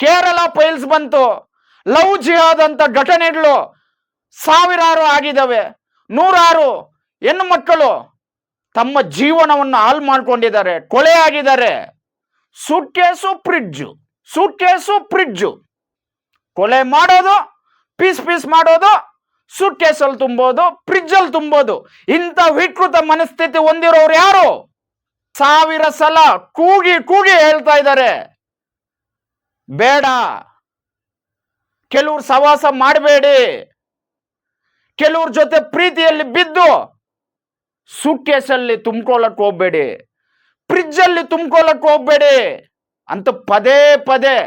Kerala files ಬಂತು. Love ಜಿಹಾದ್ ಅಂತ ಘಟನೆಗಳು ಸಾವಿರಾರು ಆಗಿದ್ದಾವೆ. ನೂರಾರು ಹೆಣ್ಣು ಮಕ್ಕಳು ತಮ್ಮ ಜೀವನವನ್ನು ಹಾಳು ಮಾಡ್ಕೊಂಡಿದ್ದಾರೆ. ಕೊಲೆ ಆಗಿದ್ದಾರೆ. Suitcase, fridge. Suitcase fridge. ಕೊಲೆ ಮಾಡೋದು, ಪೀಸ್ ಪೀಸ್ ಮಾಡೋದು ಸೂಟ್ ಕೇಸಲ್ಲಿ ತುಂಬೋದು, ಫ್ರಿಡ್ಜಲ್ಲಿ ತುಂಬೋದು. ಇಂಥ ವಿಕೃತ ಮನಸ್ಥಿತಿ ಹೊಂದಿರೋರು ಯಾರು? ಸಾವಿರ ಸಲ ಕೂಗಿ ಕೂಗಿ ಹೇಳ್ತಾ ಇದ್ದಾರೆ. ಬೇಡ. ಕೆಲವ್ರು ಸವಾಸ ಮಾಡಬೇಡಿ. ಕೆಲವ್ರ ಜೊತೆ ಪ್ರೀತಿಯಲ್ಲಿ ಬಿದ್ದು ಸೂಟ್ಕೇಸಲ್ಲಿ ತುಂಬ್ಕೊಳ್ಳಕ್ ಹೋಗ್ಬೇಡಿ. ಫ್ರಿಜ್ಜಲ್ಲಿ ತುಂಬ್ಕೊಳ್ಳಕ್ ಹೋಗ್ಬೇಡಿ ಅಂತ ಪದೇ ಪದೇ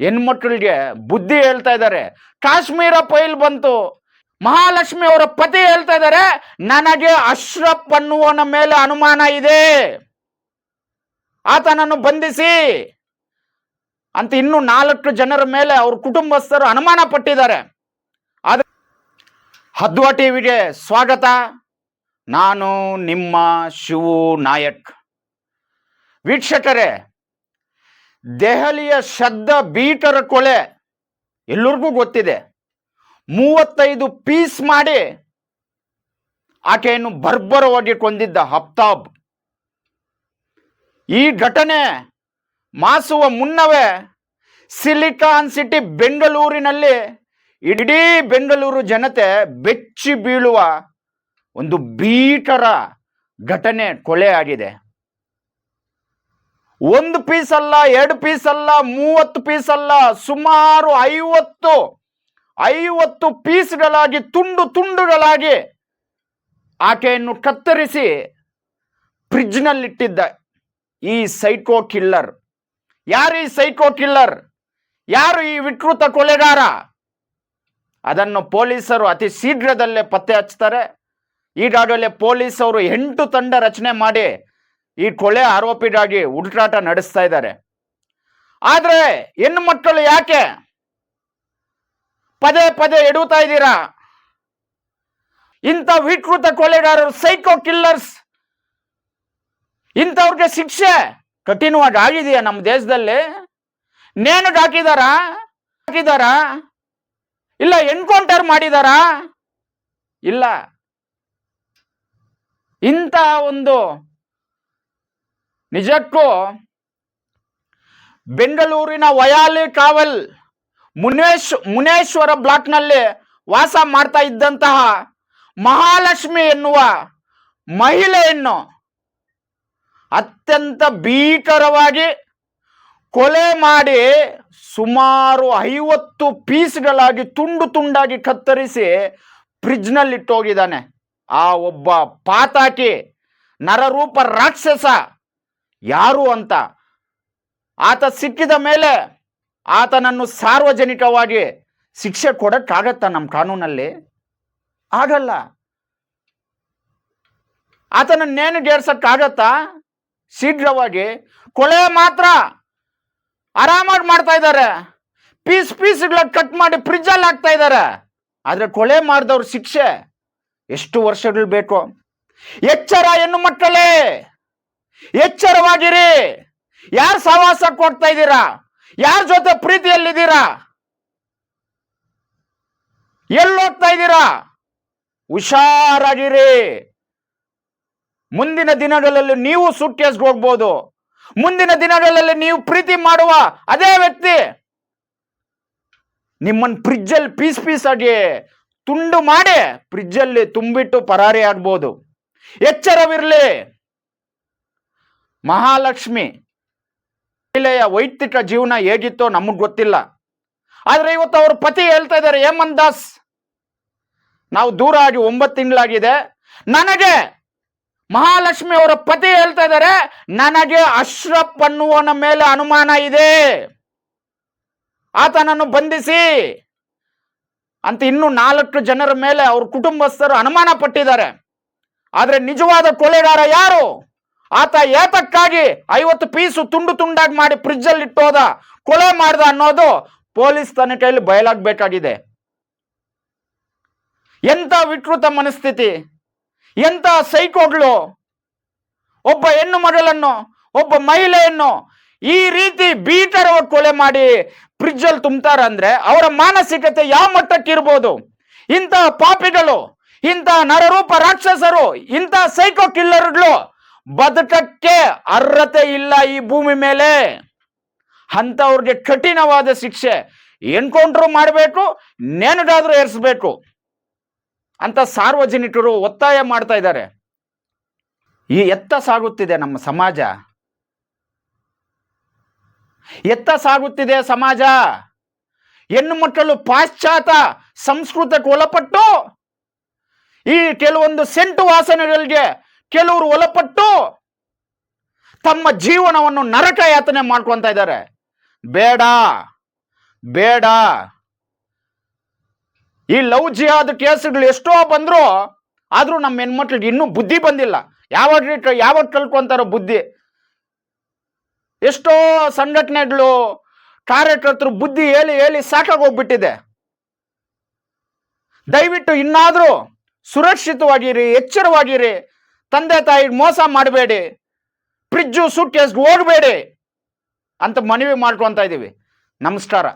ಹೆಣ್ಮಕ್ಳಿಗೆ ಬುದ್ಧಿ ಹೇಳ್ತಾ ಇದ್ದಾರೆ. ಕಾಶ್ಮೀರ ಪೈಲ್ ಬಂತು. ಮಹಾಲಕ್ಷ್ಮಿ ಅವರ ಪತಿ ಹೇಳ್ತಾ ಇದ್ದಾರೆ, ನನಗೆ ಅಶ್ರಪ್ ಅನ್ನುವನ ಮೇಲೆ ಅನುಮಾನ ಇದೆ. ಆತನನ್ನು ಬಂಧಿಸಿ. ಅಂತ ಇನ್ನು ನಾಲ್ಕು ಜನರ ಮೇಲೆ ಅವ್ರ ಕುಟುಂಬಸ್ಥರು ಅನುಮಾನ ಪಟ್ಟಿದ್ದಾರೆ. ಆದ್ರೆ ಹದ್ವಾ ಟಿವಿಗೆ ಸ್ವಾಗತ. ನಾನು ನಿಮ್ಮ ಶಿವು ನಾಯಕ್. ವೀಕ್ಷಕರೇ, ದೆಹಲಿಯ ಶಬ್ದ ಬೀಟರ ಕೊಳೆ ಎಲ್ಲರಿಗೂ ಗೊತ್ತಿದೆ. ಮೂವತ್ತೈದು ಪೀಸ್ ಮಾಡಿ ಆಕೆಯನ್ನು ಬರ್ಬರವಾಗಿ ಕೊಂದಿದ್ದ ಹಪ್ತಾಬ್. ಈ ಘಟನೆ ಮಾಸುವ ಮುನ್ನವೇ ಸಿಲಿಕಾನ್ ಸಿಟಿ ಬೆಂಗಳೂರಿನಲ್ಲಿ ಇಡೀ ಬೆಂಗಳೂರು ಜನತೆ ಬೆಚ್ಚಿ ಬೀಳುವ ಒಂದು ಭೀಕರ ಘಟನೆ ಕೊಲೆ ಆಗಿದೆ. ಒಂದು ಪೀಸ್ ಅಲ್ಲ, ಎರಡು ಪೀಸ್ ಅಲ್ಲ, ಮೂವತ್ತು ಪೀಸ್ ಅಲ್ಲ, ಸುಮಾರು ಐವತ್ತು ಐವತ್ತು ಪೀಸ್ಗಳಾಗಿ, ತುಂಡು ತುಂಡುಗಳಾಗಿ ಆಕೆಯನ್ನು ಕತ್ತರಿಸಿ ಫ್ರಿಜ್ನಲ್ಲಿಟ್ಟಿದ್ದ ಈ ಸೈಕೋ ಕಿಲ್ಲರ್ ಯಾರು ಈ ಸೈಕೋ ಕಿಲ್ಲರ್? ಯಾರು ಈ ವಿಕೃತ ಕೊಲೆಗಾರ? ಅದನ್ನು ಪೊಲೀಸರು ಅತಿ ಶೀಘ್ರದಲ್ಲೇ ಪತ್ತೆ ಹಚ್ತಾರೆ ಈಗಾಗಲೇ ಪೊಲೀಸರು ಎಂಟು ತಂಡ ರಚನೆ ಮಾಡಿ ಈ ಕೊಲೆ ಆರೋಪಿಗಾಗಿ ಹುಡುಕಾಟ ನಡೆಸ್ತಾ ಇದ್ದಾರೆ. ಆದರೆ ಹೆಣ್ಣು ಮಕ್ಕಳು ಯಾಕೆ? ಪದೇ ಪದೇ ಎಡುತ್ತಾ ಇದ್ದೀರಾ? ಇಂಥ ವಿಕೃತ ಕೊಲೆಗಾರರು ಸೈಕೋ ಕಿಲ್ಲರ್ಸ್, ಇಂಥವ್ರಿಗೆ ಶಿಕ್ಷೆ? ಕಠಿಣವಾಗಿ ಆಗಿದೆಯಾ ನಮ್ಮ ದೇಶದಲ್ಲಿ? ನೇಣು ಹಾಕಿದಾರಾ? ಹಾಕಿದಾರಾ? ಇಲ್ಲ ಎನ್ಕೌಂಟರ್ ಮಾಡಿದಾರಾ? ಇಲ್ಲ. ಇಂಥ ಒಂದು ನಿಜಕ್ಕೂ ಬೆಂಗಳೂರಿನ ವಯಾಲಿ ಟ್ರಾವೆಲ್ ಮುನೇಶ್, ಮುನೇಶ್ವರ ಬ್ಲಾಕ್ನಲ್ಲಿ ವಾಸ ಮಾಡ್ತಾ ಇದ್ದಂತಹ ಮಹಾಲಕ್ಷ್ಮಿ ಎನ್ನುವ ಮಹಿಳೆಯನ್ನು ಅತ್ಯಂತ ಭೀಕರವಾಗಿ ಕೊಲೆ ಮಾಡಿ ಸುಮಾರು ಐವತ್ತು ಪೀಸ್ಗಳಾಗಿ ತುಂಡು ತುಂಡಾಗಿ ಕತ್ತರಿಸಿ ಫ್ರಿಡ್ಜ್ನಲ್ಲಿಟ್ಟೋಗಿದ್ದಾನೆ ಆ ಒಬ್ಬ ಪಾತಾಕಿ ನರರೂಪ ರಾಕ್ಷಸ ಯಾರು ಅಂತ. ಆತ ಸಿಕ್ಕಿದ ಮೇಲೆ ಆತನನ್ನು ಸಾರ್ವಜನಿಕವಾಗಿ ಶಿಕ್ಷೆ ಕೊಡಕ್ಕಾಗತ್ತ ನಮ್ಮ ಕಾನೂನಲ್ಲಿ? ಆಗಲ್ಲ. ಆತನ ನೇಣಿಗೇರ್ಸಕ್ಕಾಗತ್ತಾ ಶೀಘ್ರವಾಗಿ ಕೊಳೆ ಮಾತ್ರ ಆರಾಮಾಗಿ ಮಾಡ್ತಾ ಇದ್ದಾರೆ. ಪೀಸ್ ಪೀಸ್ಗಳ ಕಟ್ ಮಾಡಿ ಫ್ರಿಜ್ಜಲ್ಲಿ ಹಾಕ್ತಾ ಇದ್ದಾರೆ. ಆದ್ರೆ ಕೊಳೆ ಮಾಡಿದವ್ರ ಶಿಕ್ಷೆ ಎಷ್ಟು ವರ್ಷಗಳು ಬೇಕು? ಎಚ್ಚರ ಹೆಣ್ಣು ಮಕ್ಕಳೇ, ಎಚ್ಚರವಾಗಿರಿ. ಯಾರು ಸಹವಾಸ ಕೊಡ್ತಾ ಇದ್ದೀರಾ? ಯಾರ ಜೊತೆ ಪ್ರೀತಿಯಲ್ಲಿದ್ದೀರಾ? ಎಲ್ಲೋಗ್ತಾ ಇದ್ದೀರಾ? ಹುಷಾರಾಗಿರಿ. ಮುಂದಿನ ದಿನಗಳಲ್ಲಿ ನೀವು ಸುಟ್ಕೇಸ್ಗೆ ಹೋಗ್ಬೋದು. ಮುಂದಿನ ದಿನಗಳಲ್ಲಿ ನೀವು ಪ್ರೀತಿ ಮಾಡುವ ಅದೇ ವ್ಯಕ್ತಿ. ನಿಮ್ಮನ್ನು ಫ್ರಿಜ್ಜಲ್ಲಿ ಪೀಸ್ ಪೀಸ್ ಆಗಿ ತುಂಡು ಮಾಡಿ ಫ್ರಿಜ್ಜಲ್ಲಿ ತುಂಬಿಟ್ಟು ಪರಾರಿ ಆಗ್ಬೋದು. ಎಚ್ಚರವಿರಲಿ. ಮಹಾಲಕ್ಷ್ಮಿ ಮಹಿಳೆಯ ವೈಯಕ್ತಿಕ ಜೀವನ ಹೇಗಿತ್ತೋ ನಮಗ್ ಗೊತ್ತಿಲ್ಲ. ಆದ್ರೆ ಇವತ್ತು ಅವ್ರ ಪತಿ ಹೇಳ್ತಾ ಇದ್ದಾರೆ, ಹೇಮಂತ್ ದಾಸ್, ನಾವು ದೂರ ಆಗಿ ಒಂಬತ್ತು ತಿಂಗಳಾಗಿದೆ. ನನಗೆ ಮಹಾಲಕ್ಷ್ಮಿ ಅವರ ಪತಿ ಹೇಳ್ತಾ ಇದ್ದಾರೆ, ನನಗೆ ಅಶ್ರಫ್ ಅನ್ನುವನ ಮೇಲೆ ಅನುಮಾನ ಇದೆ. ಆತನನ್ನು ಬಂಧಿಸಿ. ಅಂತ ಇನ್ನು ನಾಲ್ಕು ಜನರ ಮೇಲೆ ಅವ್ರ ಕುಟುಂಬಸ್ಥರು ಅನುಮಾನ ಪಟ್ಟಿದ್ದಾರೆ. ಆದ್ರೆ ನಿಜವಾದ ಕೊಲೆಗಾರ ಯಾರು? ಆತ ಏತಕ್ಕಾಗಿ ಐವತ್ತು ಪೀಸು ತುಂಡು ತುಂಡಾಗಿ ಮಾಡಿ ಫ್ರಿಜ್ಜಲ್ಲಿ ಇಟ್ಟೋದ, ಕೊಲೆ ಮಾಡ್ದ ಅನ್ನೋದು ಪೊಲೀಸ್ ತನಿಖೆಯಲ್ಲಿ ಬಯಲಾಗಬೇಕಾಗಿದೆ. ಎಂತ ವಿಕೃತ ಮನಸ್ಥಿತಿ ಎಂತ ಸೈಕೋಗಳು? ಒಬ್ಬ ಹೆಣ್ಣು ಮಗಳನ್ನು, ಒಬ್ಬ ಮಹಿಳೆಯನ್ನು ಈ ರೀತಿ ಬೀತರ ಕೊಲೆ ಮಾಡಿ ಫ್ರಿಜ್ಜಲ್ಲಿ ತುಂಬ್ತಾರ ಅಂದ್ರೆ ಅವರ ಮಾನಸಿಕತೆ ಯಾವ ಮಟ್ಟಕ್ಕೆ ಇರ್ಬೋದು? ಇಂಥ ಪಾಪಿಗಳು, ಇಂಥ ನರರೂಪ ರಾಕ್ಷಸರು, ಇಂಥ ಸೈಕೋ ಕಿಲ್ಲರ್ಗಳು ಬದುಕಕ್ಕೆ ಅರ್ಹತೆ ಇಲ್ಲ ಈ ಭೂಮಿ ಮೇಲೆ. ಅಂಥವ್ರಿಗೆ ಕಠಿಣವಾದ ಶಿಕ್ಷೆ ಎನ್ಕೌಂಟ್ರು ಮಾಡಬೇಕು, ನೆನಗಾದ್ರೂ ಏರಿಸಬೇಕು. ಅಂತ ಸಾರ್ವಜನಿಕರು ಒತ್ತಾಯ ಮಾಡ್ತಾ ಇದ್ದಾರೆ. ಈ ಎತ್ತ ಸಾಗುತ್ತಿದೆ ನಮ್ಮ ಸಮಾಜ. ಎತ್ತ ಸಾಗುತ್ತಿದೆ ಸಮಾಜ. ಹೆಣ್ಣು ಮಕ್ಕಳು ಪಾಶ್ಚಾತ್ಯ ಸಂಸ್ಕೃತಕ್ಕೆ ಒಳಪಟ್ಟು ಈ ಕೆಲವೊಂದು ಸೆಂಟು ವಾಸನೆಗಳಿಗೆ ಕೆಲವರು ಒಳಪಟ್ಟು ತಮ್ಮ ಜೀವನವನ್ನು ನರಕ ಯಾತನೆ ಮಾಡ್ಕೊತಾ ಇದ್ದಾರೆ. ಬೇಡ ಬೇಡ. ಈ ಲವ್ ಜಿಹಾದ್ ಕೇಸ್ಗಳು ಎಷ್ಟೋ ಬಂದ್ರು ಆದ್ರೂ ನಮ್ಮ ಹೆಣ್ಮಕ್ಳಿಗೆ ಇನ್ನೂ ಬುದ್ಧಿ ಬಂದಿಲ್ಲ. ಯಾವಾಗ ಯಾವಾಗ ಕಲ್ಕೊಂತಾರೋ ಬುದ್ಧಿ. ಎಷ್ಟೋ ಸಂಘಟನೆಗಳು, ಕಾರ್ಯಕರ್ತರು ಬುದ್ಧಿ ಹೇಳಿ ಹೇಳಿ ಸಾಕಾಗೋಗ್ಬಿಟ್ಟಿದೆ. ದಯವಿಟ್ಟು ಇನ್ನಾದರೂ ಸುರಕ್ಷಿತವಾಗಿರಿ ಎಚ್ಚರವಾಗಿರಿ ತಂದೆ, ತಾಯಿ ಮೋಸ ಮಾಡಬೇಡಿ. ಫ್ರಿಜ್ಜು ಸೂಟ್ ಕೇಸ್ಗೆ ಹೋಗಬೇಡಿ ಅಂತ ಮನವಿ ಮಾಡ್ಕೊತಾ ಇದ್ದೀವಿ. ನಮಸ್ಕಾರ.